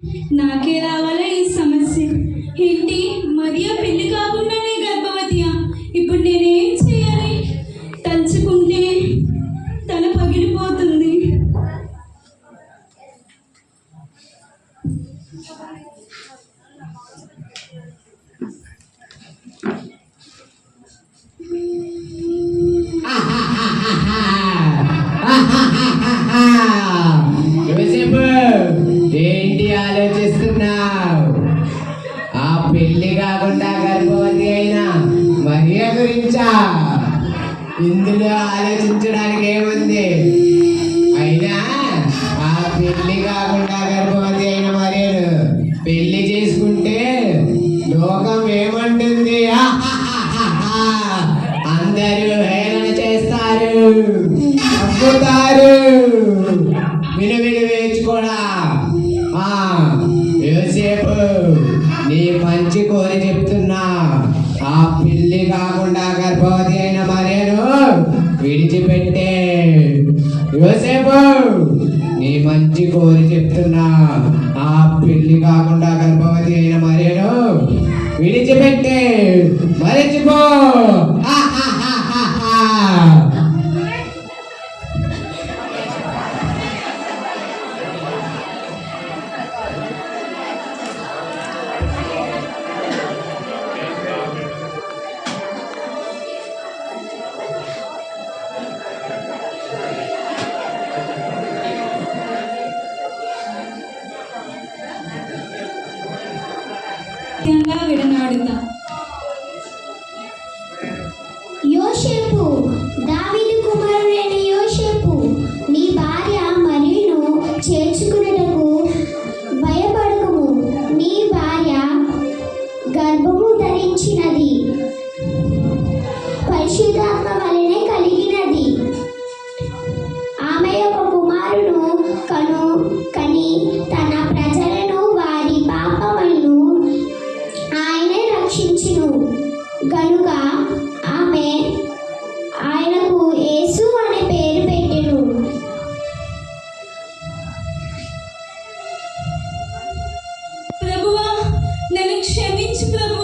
నాకే రావాలా ఈ సమస్య? ఏంటి? మరియా పెళ్ళి కాకుండానే గర్భ మరియ గురించా ఇందులో ఆలోచించడానికి ఏముంది అయినా ఆ పెళ్ళి కాకుండా గర్భవతి అయిన మరియను పెళ్ళి చేసుకుంటే లోకం ఏమంటుంది? అందరూ హేళన చేస్తారు. అమ్ముతారు విను విను వేచుకోడా యోసేపు నీ మంచి కోరి చెప్తున్నా. కాకుండా గర్భవతి విడిచిపెట్టే. యోసేపు నీ మంచి కోరి చెప్తున్నా. ఆ పిల్లి కాకుండా గర్భవతి అయిన మరేను విడిచిపెట్టే. సత్యంగా విడనాడుతా. యోషేపు దావిదు కుమారుడైన యోషేపు నీ భార్య మరియును చేర్చుకున్నటకు భయపడకము. నీ భార్య గర్భము ధరించినది. పరిశుద్ధాత్మ వలనే కలిగినది. ఆమె ఒక కుమారుడు కను క్షమించు ప్రభువా